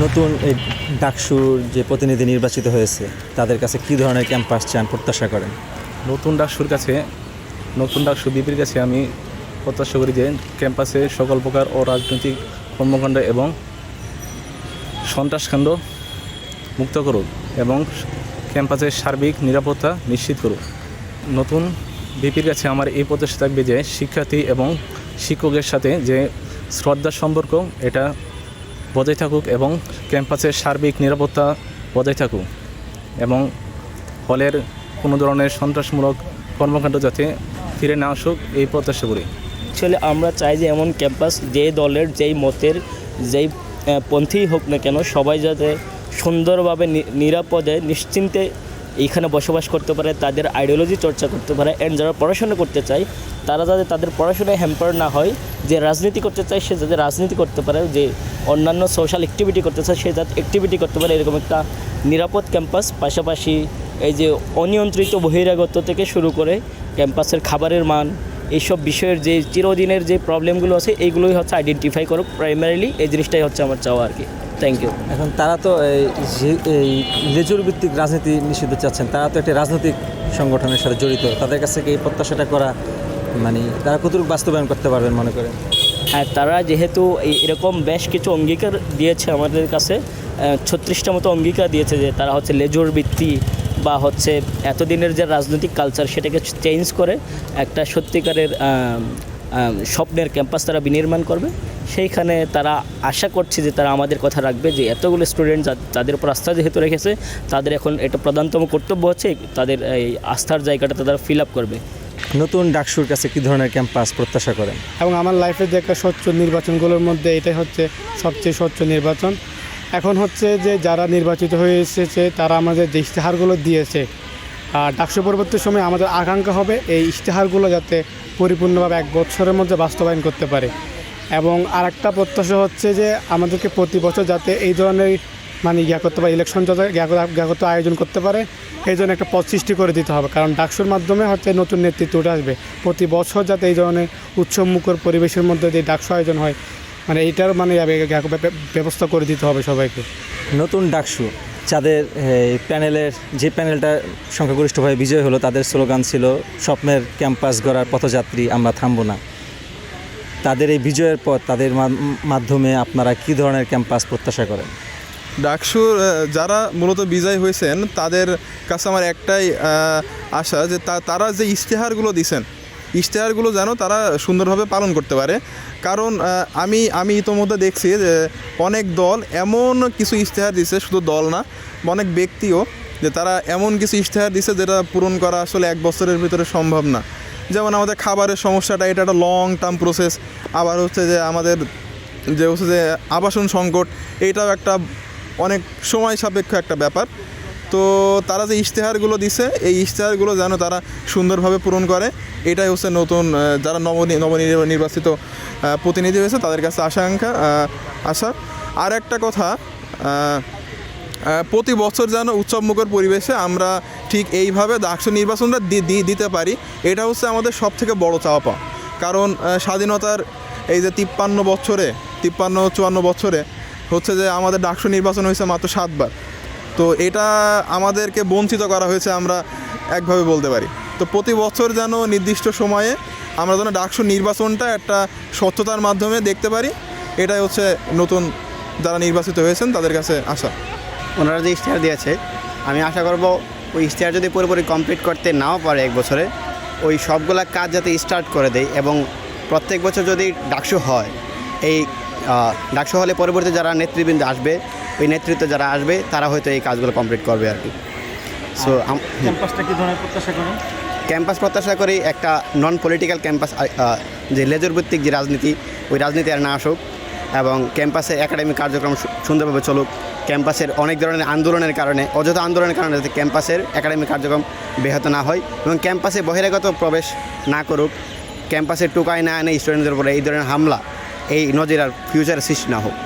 নতুন এই ডাকসুর যে প্রতিনিধি নির্বাচিত হয়েছে, তাদের কাছে কী ধরনের ক্যাম্পাস চান প্রত্যাশা করেন? নতুন ডাকসুর কাছে, নতুন ডাকসু বিপির কাছে আমি প্রত্যাশা করি যে ক্যাম্পাসে সকল প্রকার ও রাজনৈতিক কর্মকাণ্ড এবং সন্ত্রাসকাণ্ড মুক্ত করুক এবং ক্যাম্পাসের সার্বিক নিরাপত্তা নিশ্চিত করুক। নতুন বিপির কাছে আমার এই প্রত্যাশা থাকবে যে শিক্ষার্থী এবং শিক্ষকের সাথে যে শ্রদ্ধার সম্পর্ক, এটা বজায় থাকুক এবং ক্যাম্পাসের সার্বিক নিরাপত্তা বজায় থাকুক এবং হলের কোনো ধরনের সন্ত্রাসমূলক কর্মকাণ্ড যাতে ফিরে না আসুক, এই প্রত্যাশা করি। অ্যাকচুয়ালি আমরা চাই যে এমন ক্যাম্পাস যে দলের, যেই মতের, যেই পন্থী হোক না কেন সবাই যাতে সুন্দরভাবে নিরাপদে, নিশ্চিন্তে এইখানে বসবাস করতে পারে, তাদের আইডিওলজি চর্চা করতে পারে অ্যান্ড যারা পড়াশোনা করতে চায়, তারা যাতে তাদের পড়াশোনায় হ্যাম্পার না হয় যে রাজনীতি করতে চায়, সে যাতে রাজনীতি করতে পারে, যে অন্যান্য সোশ্যাল অ্যাক্টিভিটি করতে চায়, সে যাতে অ্যাক্টিভিটি করতে পারে, এরকম একটা নিরাপদ ক্যাম্পাস পাশাপাশি এই যে অনিয়ন্ত্রিত বহিরাগত থেকে শুরু করে ক্যাম্পাসের খাবারের মান, এইসব বিষয়ের যে চিরদিনের যে প্রবলেমগুলো আছে, এইগুলোই হচ্ছে আইডেন্টিফাই করো প্রাইমারিলি এই জিনিসটাই হচ্ছে আমার চাওয়া আর কি। থ্যাংক ইউ এখন তারা তো এই লেজুর ভিত্তিক রাজনীতি নিষিদ্ধ চাচ্ছেন, তারা তো একটি রাজনৈতিক সংগঠনের সাথে জড়িত, তাদের কাছে কি এই প্রত্যাশাটা করা মানে তারা কতটুকু বাস্তবায়ন করতে পারবেন মনে করেন? হ্যাঁ তারা যেহেতু এরকম বেশ কিছু অঙ্গীকার দিয়েছে আমাদের কাছে ছত্রিশটা মতো অঙ্গীকার দিয়েছে যে তারা হচ্ছে লেজুর ভিত্তি বা হচ্ছে এতদিনের যে রাজনৈতিক কালচার সেটাকে চেঞ্জ করে একটা সত্যিকারের স্বপ্নের ক্যাম্পাস তারা বিনির্মাণ করবে। সেইখানে তারা আশা করছে যে তারা আমাদের কথা রাখবে যে এতগুলো স্টুডেন্ট তাদের উপর আস্থা যেহেতু রেখেছে, তাদের এখন এটা প্রধানতম কর্তব্য হচ্ছে তাদের এই আস্থার জায়গাটা তারা ফিল আপ করবে। নতুন ডাকসুর কাছে কী ধরনের ক্যাম্পাস প্রত্যাশা করেন? এবং আমার লাইফে যে একটা স্বচ্ছ নির্বাচনগুলোর মধ্যে এটাই হচ্ছে সবচেয়ে স্বচ্ছ নির্বাচন। এখন হচ্ছে যে যারা নির্বাচিত হয়ে এসেছে, তারা আমাদের যে ইশতেহারগুলো দিয়েছে আর ডাকসু পরবর্তী সময় আমাদের আকাঙ্ক্ষা হবে এই ইশতেহারগুলো যাতে পরিপূর্ণভাবে এক বছরের মধ্যে বাস্তবায়ন করতে পারে। এবং আরেকটা প্রত্যাশা হচ্ছে যে আমাদেরকে প্রতি বছর যাতে এই ধরনের মানে ইয়া করতে পারে ইলেকশন যাতে জ্ঞাগত আয়োজন করতে পারে, এই জন্য একটা পথ সৃষ্টি করে দিতে হবে। কারণ ডাকসুর মাধ্যমে হচ্ছে নতুন নেতৃত্ব উঠে আসবে। প্রতি বছর যাতে এই ধরনের উৎসবমুখর পরিবেশের মধ্যে যে ডাকসু আয়োজন হয় মানে এইটার মানে ব্যবস্থা করে দিতে হবে সবাইকে। নতুন ডাকসু, যাদের প্যানেলের, যে প্যানেলটা সংখ্যাগরিষ্ঠভাবে বিজয় হলো, তাদের স্লোগান ছিল, স্বপ্নের ক্যাম্পাস গড়ার পথযাত্রী, আমরা থামবো না। তাদের এই বিজয়ের পর তাদের মাধ্যমে আপনারা কী ধরনের ক্যাম্পাস প্রত্যাশা করেন? ডাকসুর যারা মূলত বিজয় হয়েছেন, তাদের কাছে আমার একটাই আশা যে তারা যে ইশতেহারগুলো দিছেন ইশতেহারগুলো যেন তারা সুন্দরভাবে পালন করতে পারে। কারণ আমি আমি ইতোমধ্যে দেখছি যে অনেক দল এমন কিছু ইশতেহার দিছে শুধু দল না, অনেক ব্যক্তিও যে তারা এমন কিছু ইশতেহার দিছে যেটা পূরণ করা আসলে এক বছরের ভিতরে সম্ভব না। যেমন আমাদের খাবারের সমস্যাটা, এটা একটা লং টার্ম প্রসেস আবার হচ্ছে যে আমাদের যে হচ্ছে যে আবাসন সংকট এইটাও একটা অনেক সময় সাপেক্ষ একটা ব্যাপার। তো তারা যে ইশতেহারগুলো দিছে, এই ইশতেহারগুলো যেন তারা সুন্দরভাবে পূরণ করে, এটাই হচ্ছে নতুন যারা নব নবনির্বাচিত প্রতিনিধি হয়েছে, তাদের কাছে আশাঙ্কা আশা। আর একটা কথা প্রতি বছর যেন উৎসবমুখর পরিবেশে আমরা ঠিক এইভাবে ডাকসু নির্বাচনটা দিতে পারি, এটা হচ্ছে আমাদের সব থেকে বড় চাওয়া কারণ স্বাধীনতার এই যে তিপ্পান্ন বছরে, তিপ্পান্ন, চুয়ান্ন বছরে হচ্ছে যে আমাদের ডাকসু নির্বাচন হয়েছে মাত্র সাতবার। তো এটা আমাদেরকে বঞ্চিত করা হয়েছে আমরা একভাবে বলতে পারি। তো প্রতি বছর যেন নির্দিষ্ট সময়ে আমরা যেন ডাকসু নির্বাচনটা একটা স্বচ্ছতার মাধ্যমে দেখতে পারি। এটাই হচ্ছে নতুন যারা নির্বাচিত হয়েছেন তাদের কাছে আশা। ওনারা যে ইশতেহার দিয়েছে, আমি আশা করব ওই ইশতেহার যদি পুরোপুরি কমপ্লিট করতে নাও পারে এক বছরে, ওই সবগুলা কাজ যাতে স্টার্ট করে দেয় এবং প্রত্যেক বছর যদি ডাকসু হয়, এই ডাকসু হলে পরবর্তী যারা নেতৃবৃন্দ আসবে ওই নেতৃত্বে যারা আসবে তারা হয়তো এই কাজগুলো কমপ্লিট করবে আর কি। সো ক্যাম্পাসটা কী ধরনের প্রত্যাশা করেন? ক্যাম্পাস প্রত্যাশা করি একটা নন পলিটিক্যাল ক্যাম্পাস যে লেজর ভিত্তিক যে রাজনীতি ওই রাজনীতি আর না আসুক এবং ক্যাম্পাসের একাডেমিক কার্যক্রম সুন্দরভাবে চলুক। ক্যাম্পাসের অনেক ধরনের আন্দোলনের কারণে অযথা আন্দোলনের কারণে যাতে ক্যাম্পাসের একাডেমিক কার্যক্রম ব্যাহত না হয় এবং ক্যাম্পাসে বহিরাগত প্রবেশ না করুক। ক্যাম্পাসে টোকায় না এনে স্টুডেন্টদের উপরে এই ধরনের হামলা এই নজির ফিউচারে সৃষ্টি না হোক।